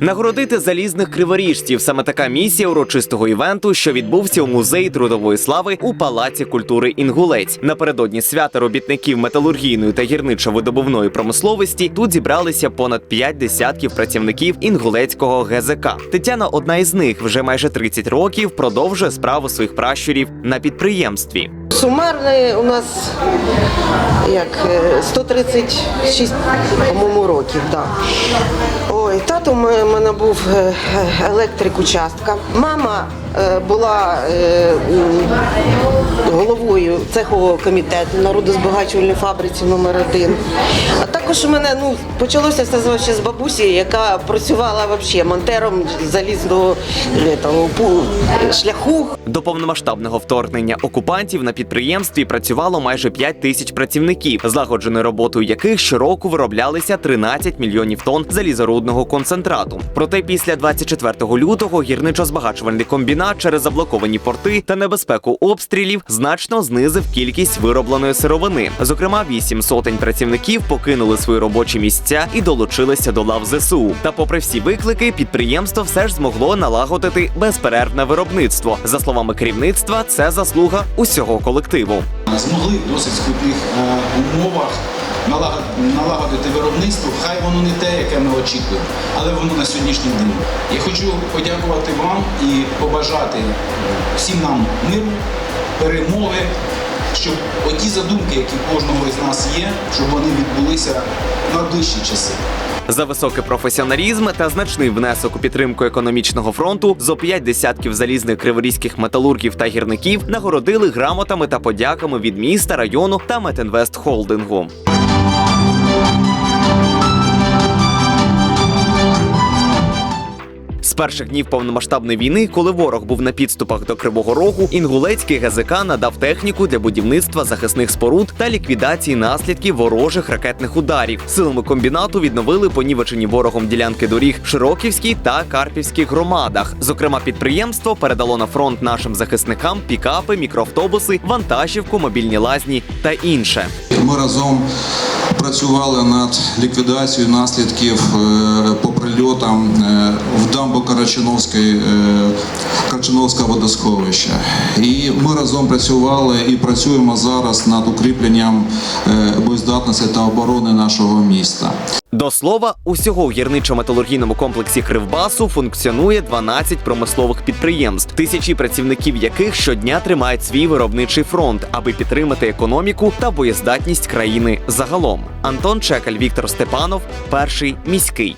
Нагородити залізних криворіжців саме така місія урочистого івенту, що відбувся у музеї трудової слави у Палаці культури Інгулець. Напередодні свята робітників металургійної та гірничо-видобувної промисловості тут зібралися понад п'ять десятків працівників інгулецького ГЗК. Тетяна, одна із них, вже майже 30 років продовжує справу своїх пращурів на підприємстві. Сумарний у нас як е, 136, по-моєму, років. Да. Ой, тато у мене був е, електрик участка. Мама е, була е, головою цехового комітету народозбагачувальної фабриці номер 1 А також у мене ну, почалося все ще з бабусі, яка працювала вообще монтером залізного е, того, шляху. До повномасштабного вторгнення окупантів на підприємстві працювало майже 5 тисяч працівників, злагодженою роботою яких щороку вироблялися 13 мільйонів тонн залізорудного концентрату. Проте після 24 лютого гірничо-збагачувальний комбінат через заблоковані порти та небезпеку обстрілів значно знизив кількість виробленої сировини. Зокрема, вісім сотень працівників покинули свої робочі місця і долучилися до лав ЗСУ. Та, попри всі виклики, підприємство все ж змогло налагодити безперервне виробництво. За словами керівництва, це заслуга усього колективу. змогли досить скрутних е, умовах налагодити виробництво. Хай воно не те, яке ми очікуємо, але воно на сьогоднішній день. Я хочу подякувати вам і побажати всім нам миру, перемоги, щоб оті задумки, які кожного із нас є, щоб вони відбулися на ближчі часи. За високий професіоналізм та значний внесок у підтримку економічного фронту зо п'ять десятків залізних криворізьких металургів та гірників нагородили грамотами та подяками від міста, району та Метинвест Холдингу. Перших днів повномасштабної війни, коли ворог був на підступах до Кривого Рогу, інгулецький ГЗК надав техніку для будівництва захисних споруд та ліквідації наслідків ворожих ракетних ударів. Силами комбінату відновили понівечені ворогом ділянки доріг Широківській та Карпівській громадах. Зокрема, підприємство передало на фронт нашим захисникам пікапи, мікроавтобуси, вантажівку, мобільні лазні та інше. Ми разом працювали над ліквідацією наслідків е, прильотам е, в дамбу е, Карачиновського водосховища. І ми разом працювали і працюємо зараз над укріпленням е, боєздатності та оборони нашого міста. До слова, усього у гірничо-металургійному комплексі Кривбасу функціонує 12 промислових підприємств, тисячі працівників яких щодня тримають свій виробничий фронт, аби підтримати економіку та боєздатність країни загалом. Антон Чекаль, Віктор Степанов, перший міський.